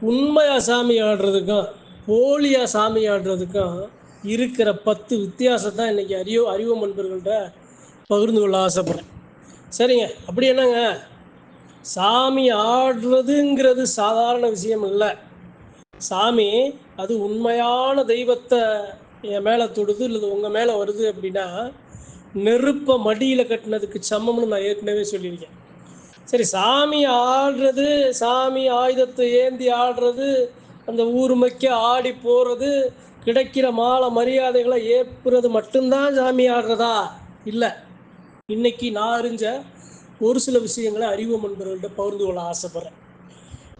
உண்மையாக சாமி ஆடுறதுக்கும் போலியாக சாமி ஆடுறதுக்கும் இருக்கிற பத்து வித்தியாசத்தை இன்றைக்கி அறிவு அறிவு நண்பர்கள்ட்ட பகிர்ந்து கொள்ள ஆசைப்படுறேன். சரிங்க அப்படி என்னங்க? சாமி ஆடுறதுங்கிறது சாதாரண விஷயம் இல்லை. சாமி அது உண்மையான தெய்வத்தை என் மேலே தொடுது இல்லை உங்கள் மேலே வருது அப்படின்னா நெருப்பை மடியில் கட்டினதுக்கு சமம்னு நான் ஏற்கனவே சொல்லியிருக்கேன். சரி சாமி ஆடுறது சாமி ஆயுதத்தை ஏந்தி ஆடுறது அந்த ஊருமைக்கு ஆடி போகிறது கிடைக்கிற மாலை மரியாதைகளை ஏற்புறது மட்டும்தான் சாமி ஆடுறதா இல்லை. இன்னைக்கு நான் அறிஞ்ச ஒரு சில விஷயங்களை அறிவு நண்பர்கள்ட்ட பகிர்ந்து கொள்ள ஆசைப்படுறேன்.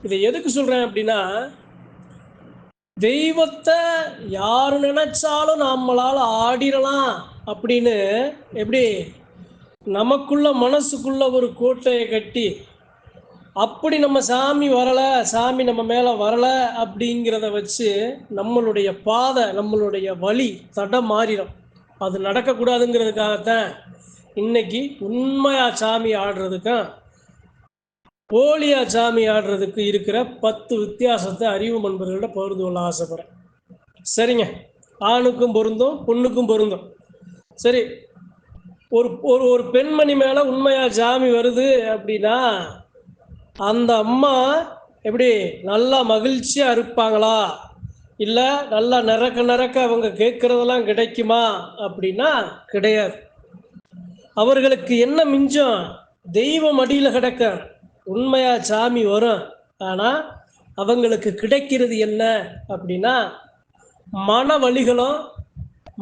இதை எதுக்கு சொல்கிறேன் அப்படின்னா தெய்வத்தை யார் நினைச்சாலும் நம்மளால் ஆடிடலாம் அப்படின்னு எப்படி? நமக்குள்ள மனசுக்குள்ள ஒரு கோட்டையை கட்டி அப்படி நம்ம சாமி வரலை சாமி நம்ம மேலே வரலை அப்படிங்கிறத வச்சு நம்மளுடைய பாதை நம்மளுடைய வழி தடம் மாறிடும் அது நடக்கக்கூடாதுங்கிறதுக்காகத்தான் இன்னைக்கு உண்மையா சாமி ஆடுறதுக்கும் போலியா சாமி ஆடுறதுக்கு இருக்கிற பத்து வித்தியாசத்தை அறிவு நண்பர்கள்ட்ட பகிர்ந்து கொள்ள ஆசைப்படுறேன். சரிங்க. ஆணுக்கும் பொருந்தும் பொண்ணுக்கும் பொருந்தும். சரி ஒரு ஒரு ஒரு பெண்மணி மேலே உண்மையா சாமி வருது அப்படின்னா அந்த அம்மா எப்படி நல்லா மகிழ்ச்சியாக இருப்பாங்களா? இல்லை நல்லா நிறக்க நிறக்க அவங்க கேட்குறதெல்லாம் கிடைக்குமா? அப்படின்னா கிடையாது. அவர்களுக்கு என்ன மிஞ்சம்? தெய்வம் அடியில் கிடக்க உண்மையா சாமி வரும். ஆனால் அவங்களுக்கு கிடைக்கிறது என்ன அப்படின்னா மன வழிகளும்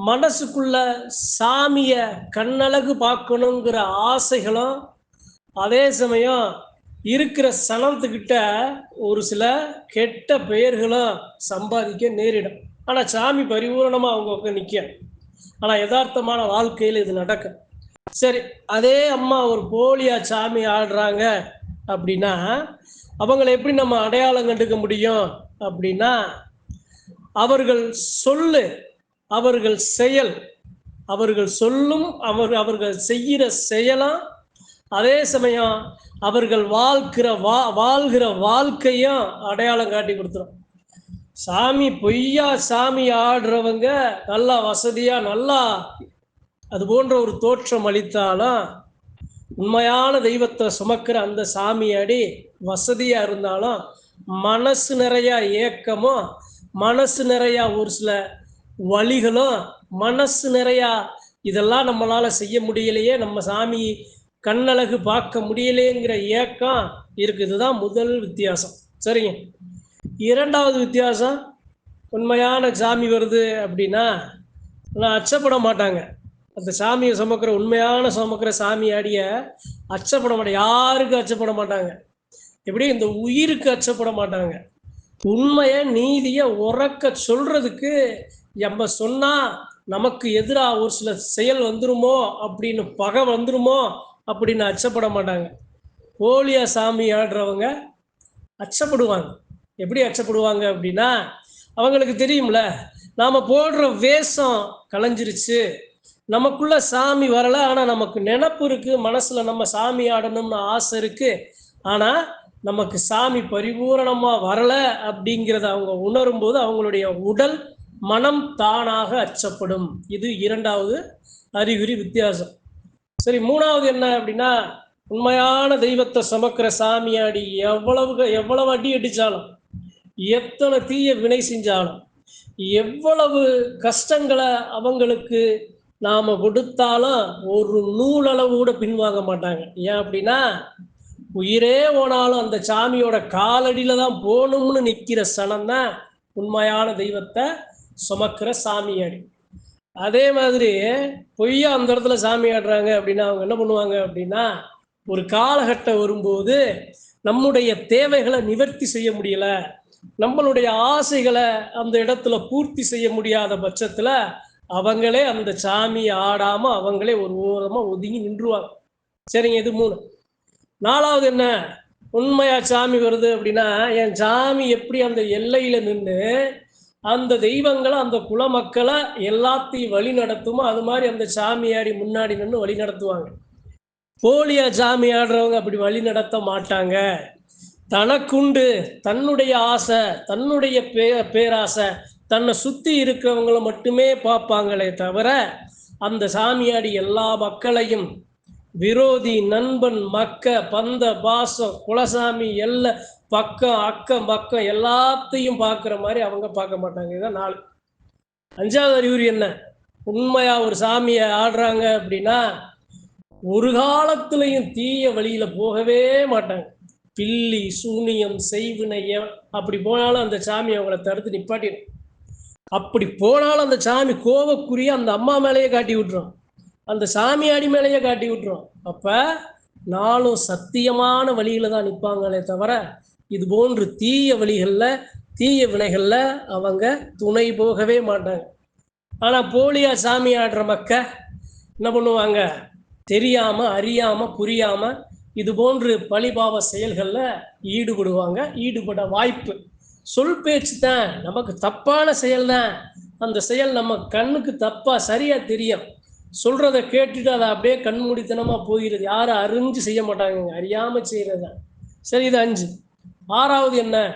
மனசுக்குள்ள சாமிய கண்ணழகு பார்க்கணுங்கிற ஆசைகளும் அதே சமயம் இருக்கிற சனத்துக்கிட்ட ஒரு சில கெட்ட பெயர்களும் சம்பாதிக்க நேரிடும். ஆனால் சாமி பரிபூரணமாக அவங்க பக்கம் நிற்கும் ஆனால் யதார்த்தமான வாழ்க்கையில் இது நடக்கும். சரி அதே அம்மா ஒரு போலியா சாமி ஆடுறாங்க அப்படின்னா அவங்களை எப்படி நம்ம அடையாளம் கண்டுக்க முடியும் அப்படின்னா அவர்கள் சொல்லு அவர்கள் செயல் அவர்கள் சொல்லும் அவர் அவர்கள் செய்கிற செயலாம் அதே சமயம் அவர்கள் வாழ்க்கிற வா வாழ்கிற வாழ்க்கையும் அடையாளம் காட்டி கொடுத்துரும். சாமி பொய்யா சாமி ஆடுறவங்க நல்லா வசதியாக நல்லா அது போன்ற ஒரு தோற்றம் அளித்தாலும் உண்மையான தெய்வத்தை சுமக்கிற அந்த சாமியாடி வசதியாக இருந்தாலும் மனசு நிறையா ஏக்கமும் மனசு நிறையா ஒரு சில வழிகளும் மனசு நிறையா இதெல்லாம் நம்மளால செய்ய முடியலையே நம்ம சாமி கண்ணழகு பார்க்க முடியலையேங்கிற ஏக்கம் இருக்குது தான் முதல் வித்தியாசம். சரிங்க. இரண்டாவது வித்தியாசம் உண்மையான சாமி வருது அப்படின்னா நான் அச்சப்பட மாட்டாங்க. அந்த சாமியை சுமக்கிற உண்மையான சுமக்கிற சாமி அடிய அச்சப்பட மாட்டாங்க யாருக்கும் அச்சப்பட மாட்டாங்க? எப்படி? இந்த உயிருக்கு அச்சப்பட மாட்டாங்க. உண்மையை நீதியை உறக்க சொல்றதுக்கு நம்ம சொன்னா நமக்கு எதிராக ஒரு சில செயல் வந்துருமோ அப்படின்னு பகை வந்துருமோ அப்படின்னு அச்சப்பட மாட்டாங்க. போலியா சாமி ஆடுறவங்க அச்சப்படுவாங்க. எப்படி அச்சப்படுவாங்க அப்படின்னா அவங்களுக்கு தெரியும்ல நாம் போடுற வேஷம் கலைஞ்சிருச்சு. நமக்குள்ள சாமி வரலை ஆனால் நமக்கு நினப்பு இருக்குது மனசில் நம்ம சாமி ஆடணும்னு ஆசை இருக்குது ஆனால் நமக்கு சாமி பரிபூரணமாக வரலை அப்படிங்கிறத அவங்க உணரும் போது அவங்களுடைய உடல் மனம் தானாக அச்சப்படும். இது இரண்டாவது அறிகுறி வித்தியாசம். சரி மூணாவது என்ன அப்படின்னா உண்மையான தெய்வத்தை சமக்கிற சாமியாடி எவ்வளவு எவ்வளவு அடி அடித்தாலும் எத்தனை தீய வினை செஞ்சாலும் எவ்வளவு கஷ்டங்களை அவங்களுக்கு நாம் கொடுத்தாலும் ஒரு நூலளவு கூட பின்வாங்க மாட்டாங்க. ஏன் அப்படின்னா உயிரே போனாலும் அந்த சாமியோட காலடியில் தான் போகணும்னு நிற்கிற சனம் தான் உண்மையான தெய்வத்தை சுமக்கிற சாமியாடி அதே மாதிரி பொய்யா அந்த இடத்துல சாமி ஆடுறாங்க அப்படின்னா அவங்க என்ன பண்ணுவாங்க அப்படின்னா ஒரு காலகட்டம் வரும்போது நம்முடைய தேவைகளை நிவர்த்தி செய்ய முடியல. நம்மளுடைய ஆசைகளை அந்த இடத்துல பூர்த்தி செய்ய முடியாத பட்சத்தில் அவங்களே அந்த சாமி ஆடாமல் அவங்களே ஒரு ஓரமாக ஒதுங்கி நின்றுவாங்க. சரிங்க இது மூணு. நாலாவது என்ன? உண்மையா சாமி வருது அப்படின்னா என் சாமி எப்படி அந்த எல்லையில் நின்று அந்த தெய்வங்களை அந்த குல மக்களை எல்லாத்தையும் வழி நடத்துமோ? அது மாதிரி அந்த சாமியாடி முன்னாடி நின்று வழி நடத்துவாங்க. போலியா சாமி ஆடுறவங்க அப்படி வழி நடத்த மாட்டாங்க. தனக்குண்டு தன்னுடைய ஆசை தன்னுடைய பே பேராசை தன்னை சுற்றி இருக்கிறவங்கள மட்டுமே பார்ப்பாங்களே தவிர அந்த சாமியாடி எல்லா மக்களையும் விரோதி நண்பன் மக்க பந்த பாசம் குலசாமி எல்ல பக்கம் அக்கம் பக்கம் எல்லாத்தையும் பார்க்குற மாதிரி அவங்க பார்க்க மாட்டாங்க. இதுதான் நாலு அஞ்சாவது அறிகுறி என்ன? உண்மையா ஒரு சாமியை ஆடுறாங்க அப்படின்னா ஒரு காலத்திலையும் தீய வழியில போகவே மாட்டாங்க. பில்லி சூனியம் செய்வினையம் அப்படி போனாலும் அந்த சாமி அவங்கள தடுத்து நிப்பாட்டிடும். அப்படி போனாலும் அந்த சாமி கோவக்குரிய அந்த அம்மா மேலேயே காட்டி விட்டுரும். அந்த சாமியாடி மேலேயே காட்டி விட்டுரும். அப்போ நாளும் சத்தியமான வழியில தான் நிற்பாங்களே தவிர இது போன்று தீய வழிகளில் தீய வினைகளில் அவங்க துணை போகவே மாட்டாங்க. ஆனால் போலியா சாமி ஆடுற மக்க என்ன பண்ணுவாங்க? தெரியாமல் அறியாமல் புரியாமல் இது போன்று பழிபாவ செயல்களில் ஈடுபடுவாங்க. ஈடுபட வாய்ப்பு. சொல் பேச்சு தான். நமக்கு தப்பான செயல் தான். அந்த செயல் நம்ம கண்ணுக்கு தப்பாக சரியாக தெரியும். சொல்கிறத கேட்டுட்டு அதை அப்படியே கண்மூடித்தனமாக போகிறது யாரும் அறிஞ்சு செய்ய மாட்டாங்க அறியாமல் செய்கிறது தான். சரி இது அஞ்சு. ஆறாவது என்ன?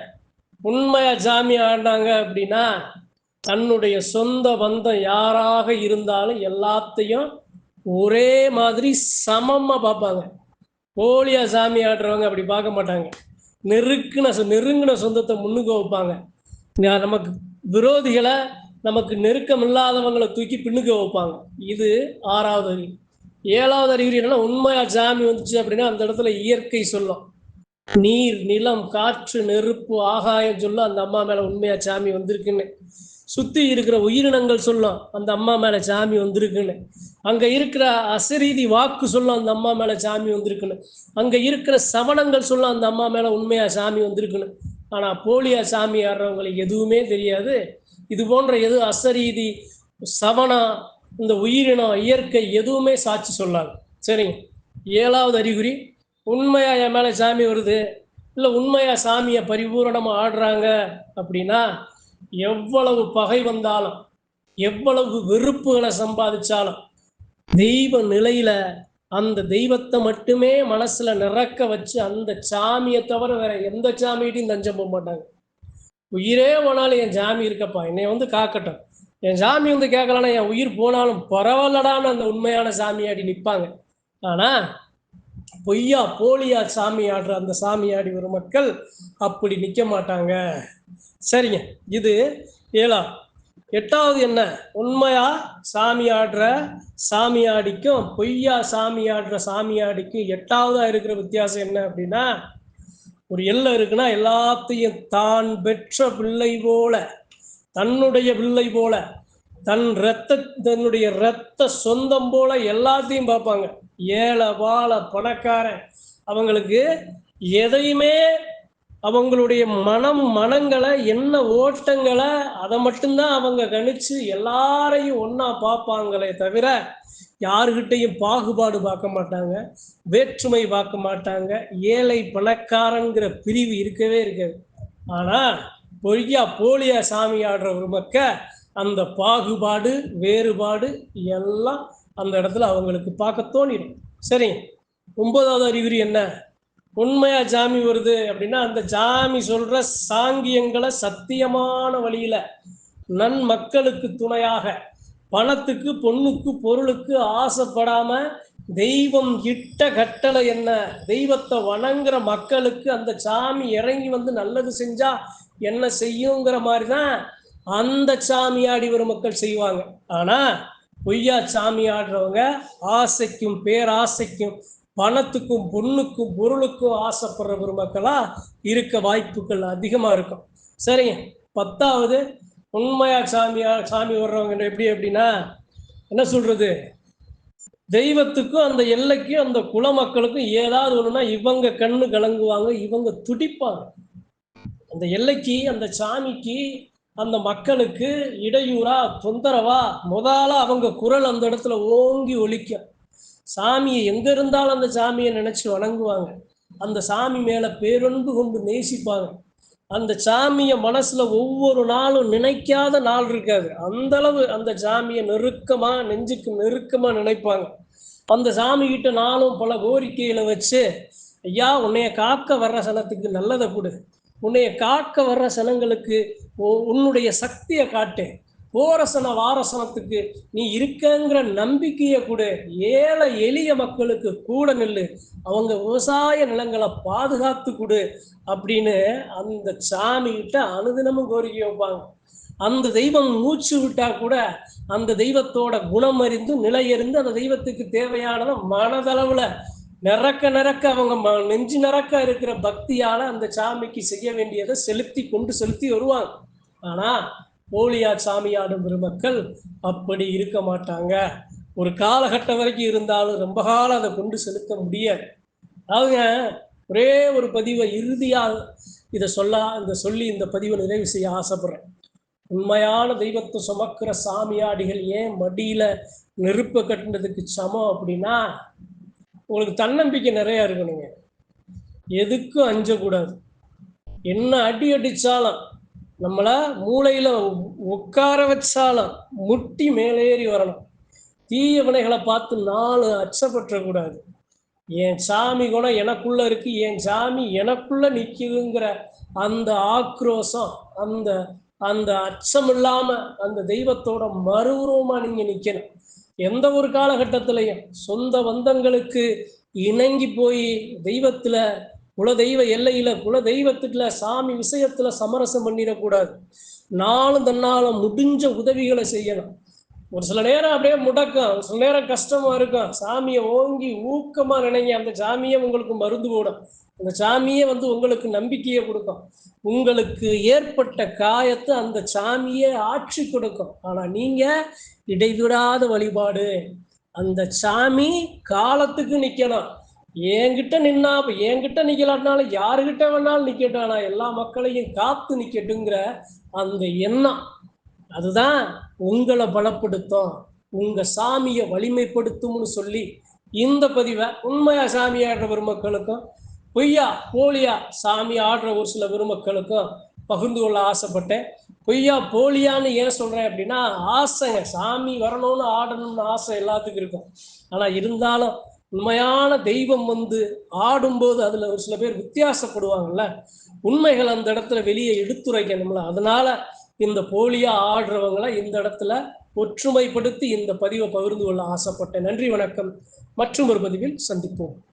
உண்மையா ஜாமி ஆடினாங்க அப்படின்னா தன்னுடைய சொந்த பந்தம் யாராக இருந்தாலும் எல்லாத்தையும் ஒரே மாதிரி சமமா பார்ப்பாங்க. போலியா சாமி ஆடுறவங்க அப்படி பார்க்க மாட்டாங்க. நெருக்குன சொ- நெருங்கின சொந்தத்தை முன்னுக்கு வைப்பாங்க. நமக்கு விரோதிகளை நமக்கு நெருக்கம் இல்லாதவங்களை தூக்கி பின்னுக்கு வைப்பாங்க. இது ஆறாவது அறிவு ஏழாவது அறிகுறி என்னன்னா உண்மையா ஜாமி வந்துச்சு அப்படின்னா அந்த இடத்துல இயற்கை சொல்லும். நீர் நிலம் காற்று நெருப்பு ஆகாயம் சொல்ல அந்த அம்மா மேல உண்மையா சாமி வந்திருக்குன்னு. சுத்தி இருக்கிற உயிரினங்கள் சொல்லும் அந்த அம்மா மேல சாமி வந்திருக்குன்னு. அங்க இருக்கிற அசரீதி வாக்கு சொல்லும் அந்த அம்மா மேல சாமி வந்திருக்குன்னு. அங்க இருக்கிற சவணங்கள் சொல்லும் அந்த அம்மா மேல உண்மையா சாமி வந்திருக்குன்னு. ஆனா போலியா சாமி ஆடுறவங்களுக்கு எதுவுமே தெரியாது. இது போன்ற எது அசரீதி சவணம் இந்த உயிரினம் இயற்கை எதுவுமே சாட்சி சொல்லாது. சரிங்க. ஏழாவது அறிகுறி உண்மையா என் மேலே சாமி வருது? இல்லை உண்மையா சாமியை பரிபூரணமாக ஆடுறாங்க அப்படின்னா எவ்வளவு பகை வந்தாலும் எவ்வளவு வெறுப்புகளை சம்பாதிச்சாலும் தெய்வ நிலையில அந்த தெய்வத்தை மட்டுமே மனசுல நிறக்க வச்சு அந்த சாமியை தவிர வேற எந்த சாமியிட்டையும் தஞ்சம் போக மாட்டாங்க. உயிரே போனாலும் என் சாமி இருக்கப்பா. என்னை வந்து காக்கட்டும். என் சாமி வந்து கேட்கலன்னா என் உயிர் போனாலும் பரவாயில்லடான்னு அந்த உண்மையான சாமியாடி நிற்பாங்க ஆனால் பொய்யா போலியா சாமி ஆடுற அந்த சாமி ஆடி வரும் மக்கள் அப்படி நிற்க மாட்டாங்க. சரிங்க. இது ஏழா. எட்டாவது என்ன? உண்மையா சாமி ஆடுற சாமியாடிக்கும் பொய்யா சாமி ஆடுற சாமியாடிக்கும் எட்டாவதா இருக்கிற வித்தியாசம் என்ன அப்படின்னா ஒரு எல்லை இருக்குன்னா எல்லாத்தையும் தான் பெற்ற பிள்ளை போல தன்னுடைய பிள்ளை போல தன் ரத்த தன்னுடைய ரத்த சொந்தம் போல எல்லாத்தையும் பார்ப்பாங்க. ஏழை வாழ பணக்காரன். அவங்களுக்கு எதையுமே அவங்களுடைய மனம் மனங்களை என்ன ஓட்டங்களை அதை மட்டும்தான் அவங்க கணிச்சு எல்லாரையும் ஒன்றா பார்ப்பாங்களே தவிர யாருக்கிட்டையும் பாகுபாடு பார்க்க மாட்டாங்க வேற்றுமை பார்க்க மாட்டாங்க. ஏழை பணக்காரங்கிற பிரிவு இருக்கவே இருக்காது. ஆனால் பொய்யா போலியா சாமி ஆடுற ஒரு மக்க அந்த பாகுபாடு வேறுபாடு எல்லாம் அந்த இடத்துல அவங்களுக்கு பார்க்க தோணிடும். சரிங்க ஒன்பதாவது அறிகுறி என்ன? உண்மையா ஜாமி வருது அப்படின்னா அந்த ஜாமி சொல்ற சாங்கியங்களை சத்தியமான வழியில நன் மக்களுக்கு துணையாக பணத்துக்கு பொண்ணுக்கு பொருளுக்கு ஆசைப்படாம தெய்வம் இட்ட கட்டளை என்ன? தெய்வத்தை வணங்குற மக்களுக்கு அந்த சாமி இறங்கி வந்து நல்லது செஞ்சா என்ன செய்யுங்கிற மாதிரி தான் அந்த சாமியாடி வரும் மக்கள் செய்வாங்க. ஆனா பொய்யா சாமி ஆடுறவங்க ஆசைக்கும் பேராசைக்கும் பணத்துக்கும் பொண்ணுக்கும் பொருளுக்கும் ஆசைப்படுற ஒரு மக்களாக இருக்க வாய்ப்புகள் அதிகமாக இருக்கும். சரிங்க. பத்தாவது உண்மையா சாமியா சாமி வர்றவங்க எப்படி அப்படின்னா என்ன சொல்றது? தெய்வத்துக்கும் அந்த எல்லைக்கும் அந்த குல மக்களுக்கும் ஏதாவது ஒண்ணுன்னா இவங்க கண்ணு கலங்குவாங்க இவங்க துடிப்பாங்க. அந்த எல்லைக்கு அந்த சாமிக்கு அந்த மக்களுக்கு இடையூறா தொந்தரவா முதல்ல அவங்க குரல் அந்த இடத்துல ஓங்கி ஒழிக்கும் சாமியை எங்க இருந்தாலும் அந்த சாமியை நினைச்சு வணங்குவாங்க. அந்த சாமி மேல பேரன்பு கொண்டு நேசிப்பாங்க. அந்த சாமியை மனசுல ஒவ்வொரு நாளும் நினைக்காத நாள் இருக்காது. அந்த அளவு அந்த சாமியை நெருக்கமா நெஞ்சுக்கு நெருக்கமா நினைப்பாங்க. அந்த சாமி கிட்ட நாளும் பல கோரிக்கையில வச்சு ஐயா உன்னைய காக்க வர்ற சனத்துக்கு நல்லதை கொடு. உன்னைய காக்க வர்ற சனங்களுக்கு உ- உன்னுடைய சக்தியை காட்டு. போரசன வாரசனத்துக்கு நீ இருக்கங்கிற நம்பிக்கையை கொடு. ஏழை எளிய மக்களுக்கு கூட நில்லு. அவங்க விவசாய நிலங்களை பாதுகாத்து கொடு அப்படின்னு அந்த சாமி கிட்ட அனுதினமும் கோரிக்கை வைப்பாங்க. அந்த தெய்வம் மூச்சு விட்டா கூட அந்த தெய்வத்தோட குணம் அறிந்து நிலையறிந்து அந்த தெய்வத்துக்கு தேவையானதை மனதளவுல நிறக்க நிறக்க அவங்க ம- நெஞ்சு நிறக்க இருக்கிற பக்தியால அந்த சாமிக்கு செய்ய வேண்டியதை செலுத்தி கொண்டு செலுத்தி வருவாங்க. ஆனா போலியா சாமியாடும் பெருமக்கள் அப்படி இருக்க மாட்டாங்க. ஒரு காலகட்டம் வரைக்கும் இருந்தாலும் ரொம்ப காலம் அதை கொண்டு செலுத்த முடியாது. அவங்க ஒரே ஒரு பதிவை இறுதியாக இதை சொல்ல இந்த சொல்லி இந்த பதிவை நிறைவு செய்ய ஆசைப்படுறேன். உண்மையான தெய்வத்தை சுமக்கிற சாமியாடிகள் ஏன் மடியில நெருப்பு கட்டினதுக்கு சமம் அப்படின்னா உங்களுக்கு தன்னம்பிக்கை நிறையா இருக்கணுங்க எதுக்கும் அஞ்சக்கூடாது. என்ன அடி அடிச்சாலும் நம்மளை மூளையில் உட்கார வச்சாலும் முட்டி மேலேறி வரணும். தீய வினைகளை பார்த்து நாலு அச்சப்பற்றக்கூடாது. என் சாமி குணம் எனக்குள்ளே இருக்குது என் சாமி எனக்குள்ளே நிற்கிதுங்கிற அந்த ஆக்ரோஷம் அந்த அந்த அச்சம் இல்லாமல் அந்த தெய்வத்தோட மறுவுருவமா நீங்கள் நிற்கணும் எந்த ஒரு காலகட்டத்திலையும் சொந்த பந்தங்களுக்கு இணங்கி போய் தெய்வத்துல குலதெய்வ எல்லையில குலதெய்வத்துக்குள்ள சாமி விஷயத்துல சமரசம் பண்ணிடக்கூடாது. நாளும் தன்னால முடிஞ்ச உதவிகளை செய்யணும். ஒரு சில நேரம் அப்படியே முடக்கம் ஒரு சில நேரம் கஷ்டமா இருக்கும். சாமியை ஓங்கி ஊக்கமா நினைங்க. அந்த சாமியை உங்களுக்கு மருந்து போடும். அந்த சாமியே வந்து உங்களுக்கு நம்பிக்கையை கொடுக்கும். உங்களுக்கு ஏற்பட்ட காயத்தை அந்த சாமியே ஆட்சி கொடுக்கும். ஆனா நீங்க இடைவிடாத வழிபாடு. அந்த சாமி காலத்துக்கு நிக்கணும். என்கிட்ட நின்னா என்கிட்ட நிக்கலாட்டினாலும் யாருகிட்ட வேணாலும் நிற்கட்டும் ஆனால் எல்லா மக்களையும் காத்து நிக்கட்டுங்கிற அந்த எண்ணம். அதுதான் உங்களை பலப்படுத்தும். உங்க சாமியை வலிமைப்படுத்தும்னு சொல்லி இந்த பதிவை உண்மையா சாமியாடுற பெருமக்களுக்கும் பொய்யா போலியா சாமி ஆடுற ஒரு சில பெருமக்களுக்கும் பகிர்ந்து கொள்ள ஆசைப்பட்டேன். பொய்யா போலியான்னு ஏன் சொல்கிறேன் அப்படின்னா ஆசைங்க. சாமி வரணும்னு ஆடணும்னு ஆசை எல்லாத்துக்கும் இருக்கும். ஆனால் இருந்தாலும் உண்மையான தெய்வம் வந்து ஆடும்போது அதில் ஒரு சில பேர் வித்தியாசப்படுவாங்கல்ல. உண்மைகள் அந்த இடத்துல வெளியே எடுத்துரைக்கணும்ல. அதனால இந்த போலியா ஆடுறவங்கள இந்த இடத்துல ஒற்றுமைப்படுத்தி இந்த பதிவை பகிர்ந்து கொள்ள ஆசைப்பட்டேன். நன்றி வணக்கம். மற்றும் ஒரு பதிவில் சந்திப்போம்.